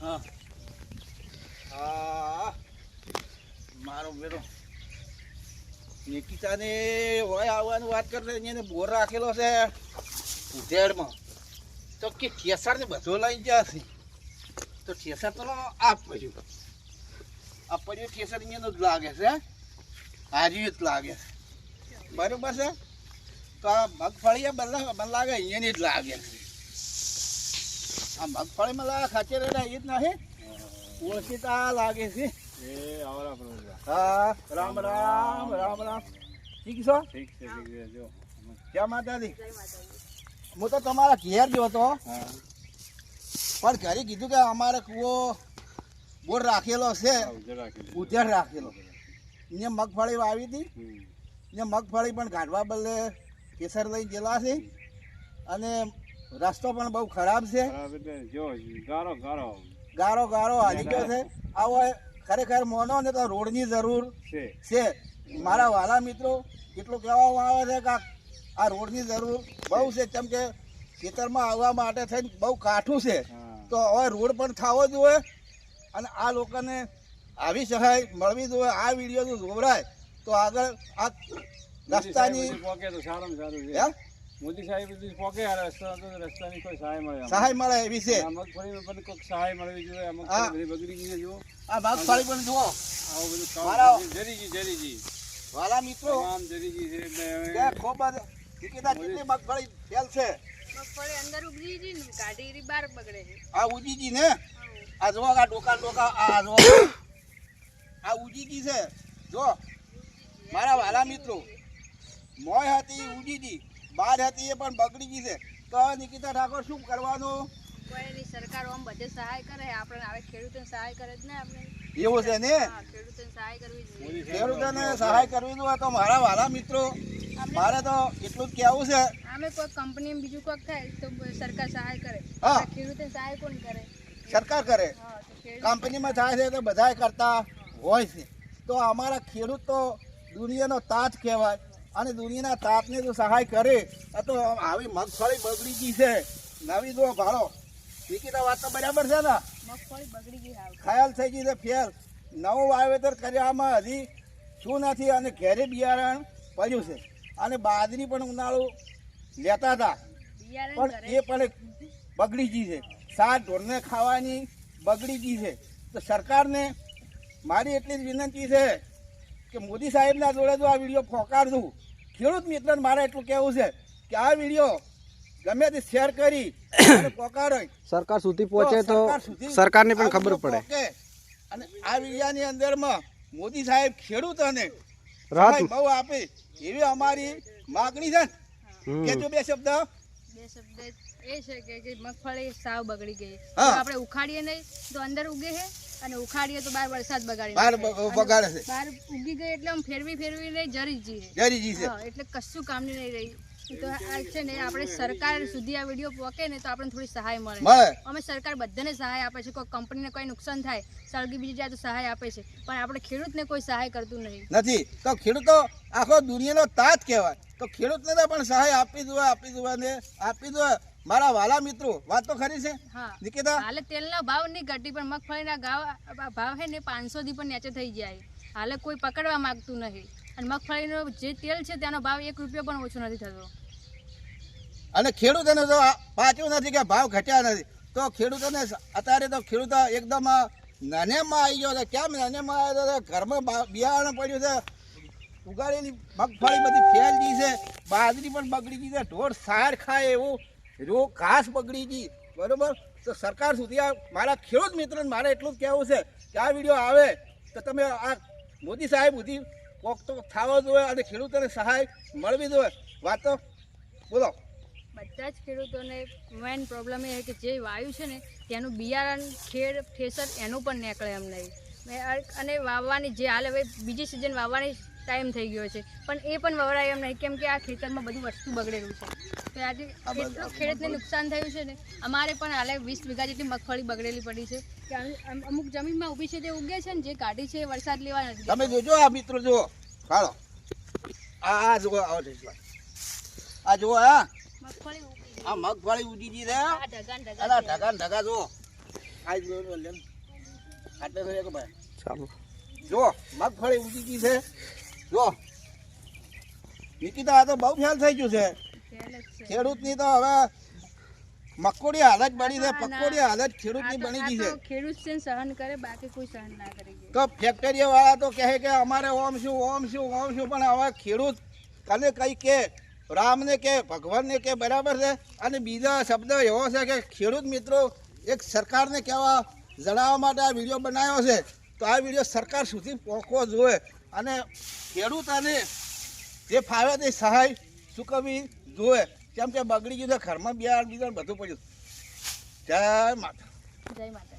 હા. મારો બેટો નિકિતાને હોય આવવાની વાત કરે એને બોર રાખેલો છે ઉધેડમાં. તો કે ઠેસર ને બધો લઈ જશે તો ઠેસર તો આ પડ્યું. આ પડ્યું ઠેસર અહીંયાનું જ લાગે છે. હાર્યું જ લાગે છે. બરાબર છે? તો આ મગફળી બધા લાગે, અહીંયાની જ લાગે છે. આ મગફળીમાં લાગે ખાચે રેડા એ જ નહીં ઓળખીતા લાગે છે. એ આવરા પ્રભુ હા રામ રામ. રામ રામ ઠીક છો? ઠીક છે ઠીક છે જો. ક્યાં માતાજી. હું તો તમારા ઘેર ગયો હતો. પણ ઘરે કીધું કે અમારે કૂવો બોર રાખેલો છે. ઉધેર રાખેલો અહીંયા મગફળી વાવી હતી. ને મગફળી પણ ગાઢવા બદલે કેસર લઈ ગયેલા છે. અને રસ્તો પણ બહુ ખરાબ છે. જો ગારો ગારો. ગારો ગારો હાલી ગયો છે. આવો ખરેખર મોનો ને તો રોડની જરૂર છે. મારા વાલા મિત્રો એટલું કહેવામાં આવે છે કે આ- રોડની જરૂર બહુ છે. કેમ કે ખેતરમાં આવવા માટે થઈને બહુ કાઠું છે. તો હવે રોડ પણ થવો જોઈએ અને આ લોકોને આવી સહાય મળવી જોઈએ. આ વીડિયો જો જોવરાય તો આગળ આ રસ્તાની સારું છે. હે? મોદી સાહેબ બધું પોકે આ રસ્તા રસ્તાની કોઈ સહાય મળે આમાં. સહાય મળે એવી છે. મગફળી પણ કોઈક સહાય મળવી જોઈએ આ મગફળી બગડી ગઈ છે જુઓ. આ મગફળી પણ જુઓ. આવું બધું કામ જરીજી જરીજી વાલા મિત્રો. તમામ જરીજી છે એટલે ખૂબ જ વિકિતા કેટલી મગફળી ફેલ છે. મગફળી અંદર ઉગરી જી ને કાઢી રી બાર બગડે છે. આ ઉજીજી ને? આ જો આ ડોકા ડોકા આ જો આ ઉજીજી છે. જો મારા વાલા મિત્રો મોય હતી ઉજીજી બાર હતી એ પણ બગડી ગઈ છે. તો નિકિતા ઠાકોર શું કરવાનું? કોઈ ની સરકાર આમ બધે સહાય કરે. આપણે હવે ખેડૂતોને સહાય કરે જ ને આપણે. એવું છે ને? ખેડૂતોને સહાય કરવી ખેડૂતોને સહાય કરવી જોઈએ તો મારા વાલા મિત્રો મારે તો એટલું જ કહેવું છે. આમે કોઈ કંપની બીજું કોઈક થાય તો સરકાર સહાય કરે. હા. ખેડૂતોને સહાય કોણ કરે? સરકાર કરે. કંપનીમાં થાય છે તો બધા કરતા હોય છે. તો અમારા ખેડૂત તો દુનિયાનો તાજ કહેવાય. અને દુનિયાના તાપને જો સહાય કરે આ તો આવી મગફળી બગડી ગઈ છે. નવી દો ભાડો વિકિતા વાત તો બરાબર છે ને? મગફળી બગડી ગઈ ખ્યાલ થઈ ગઈ છે ફેર. નવું વાવેતર કર્યામાં હજી શું નથી અને ઘેરે બિયારણ પડ્યું છે. અને બાજરી પણ ઉનાળું લેતા હતા. પણ એ પણ બગડી ગઈ છે. સાત ઢોરને ખાવાની બગડી ગઈ છે. તો સરકારને મારી એટલી જ વિનંતી છે કે મોદી સાહેબના જોડે જો આ વીડિયો ફોકાડશું ખેડૂત મિત્રને મારે એટલું કહેવું છે કે આ વીડિયો ગમે તે શેર કરી અને સરકાર સુધી પહોંચે તો સરકારને પણ આ ખબર વીડિયો પડે. અને આ વિડીયાની અંદરમાં મોદી સાહેબ ખેડૂતોને રાહત બહુ આપે એવી અમારી માગણી છે ને. હમ. કેજો બે શબ્દ. બે શબ્દ એ છે કે કે મગફળી સાવ બગડી ગઈ. આપણે ઉખાડીએ નહીં તો અંદર ઉગે છે અને ઉખાડીએ તો બાર વરસાદ બગાડી બાર બગાડે છે. બાર ઉગી ગઈ એટલે આમ ફેરવી ફેરવીને જરી જ જરી જરીજી છે. એટલે કશું કામની નહીં રહી તો આ છે ને આપણે સરકાર સુધી આ વીડિયો પહોંચે ને તો આપણને થોડી સહાય મળે. અમે સરકાર બધાને સહાય આપે છે. કોઈ કંપનીને કોઈ નુકસાન થાય સળગી બીજી જાય તો સહાય આપે છે. પણ આપણે ખેડૂતને કોઈ સહાય કરતું નહીં. નથી. તો ખેડૂતો આખો દુનિયાનો તાજ કહેવાય. તો ખેડૂતને પણ સહાય આપી દો આપી દો ને આપી દો. મારા વાલા મિત્રો વાત તો ખરી છે? હા. નિકિતા? હાલે તેલનો ભાવ નહીં ઘટી પણ મગફળીના ગાવ ભાવ છે ને પાંચસો થી પણ નીચે થઈ જાય. હાલે કોઈ પકડવા માંગતું નથી અને મગફળીનો જે તેલ છે તેનો ભાવ એક રૂપિયો પણ ઓછો નથી થતો. અને ખેડૂતોને તો આ નથી કે ભાવ ઘટ્યા નથી. તો ખેડૂતોને અત્યારે તો ખેડૂતો એકદમ નાનેમાં આવી ગયો છે. કેમ નાનેમાં આવ્યો છે? ઘરમાં બિયારણ પડ્યું છે. ઉગાડેલી મગફળી બધી ફેલ ગઈ છે. બાજરી પણ બગડી ગઈ છે. ઢોર સાર ખાય એવું. રોગ ઘાસ બગડી ગઈ, બરોબર? તો સરકાર સુધી આ મારા ખેડૂત મિત્રોને મારે એટલું જ કહેવું છે કે આ વીડિયો આવે તો તમે આ મોદી સાહેબ સુધી કોક તો થવા જોઈએ અને ખેડૂતોને સહાય મળવી જોઈએ. વાત તો બોલો. બધા જ ખેડૂતોને મેઇન પ્રોબ્લેમ એ કે જે વાયુ છે ને તેનું બિયારણ, ખેડ, ઠેસર એનું પણ નીકળે એમ નહીં. અને વાવવાની જે હાલ હવે બીજી સિઝન વાવવાની ટાઈમ થઈ ગયો છે. પણ એ પણ વવરાય એમ નહીં કેમ કે આ ખેતરમાં બધું વસ્તુ બગડેલું છે. તો આજે એટલું ખેડૂતને નુકસાન થયું છે ને અમારે પણ હાલે વીસ વીઘા જેટલી મગફળી બગડેલી પડી છે. કે અમ- અમ- અમુક જમીનમાં ઊભી છે તે ઉગે છે ને જે કાઢી છે વરસાદ લેવા નથી. તમે જોજો આ મિત્રો જુઓ. હાલો આ આ જુઓ આવો આ જુઓ હા. મગફળી ઉગી ગઈ. આ મગફળી ઉડી ગઈ રે ઢગા ઢગા અલા ઢગા ઢગા જુઓ. આ જ લેમ આટલે ભાઈ. ચાલો. જો મગફળી ઉડી ગઈ છે. જો. નિકિતા આ તો બહુ ફેલ થઈ ગયું છે. ખેડૂતની તો હવે મકોડી હાલત બની છે ના, ના. પકોડી હાલત ખેડૂતની બની ગઈ છે. ખેડૂત છે સહન કરે બાકી કોઈ સહન ના કરે તો ફેક્ટરીઓ વાળા તો કહે કે અમારે ઓમ શું ઓમ શું ઓમ શું પણ હવે ખેડૂત કને કઈ કે રામને કે ભગવાનને કે બરાબર છે? અને બીજા શબ્દ એવો છે કે ખેડૂત મિત્રો એક સરકારને કહેવા જણાવવા માટે આ વીડિયો બનાવ્યો છે. તો આ વીડિયો સરકાર સુધી પહોંચવો જોઈએ. અને ખેડૂત અને જે ફાવે તે સહાય ચૂકવવી જોઈએ. કેમ કે બગડી ગયું ઘરમાં બિયારણ બિયારણ બધું પડ્યું જય માતા જય માતા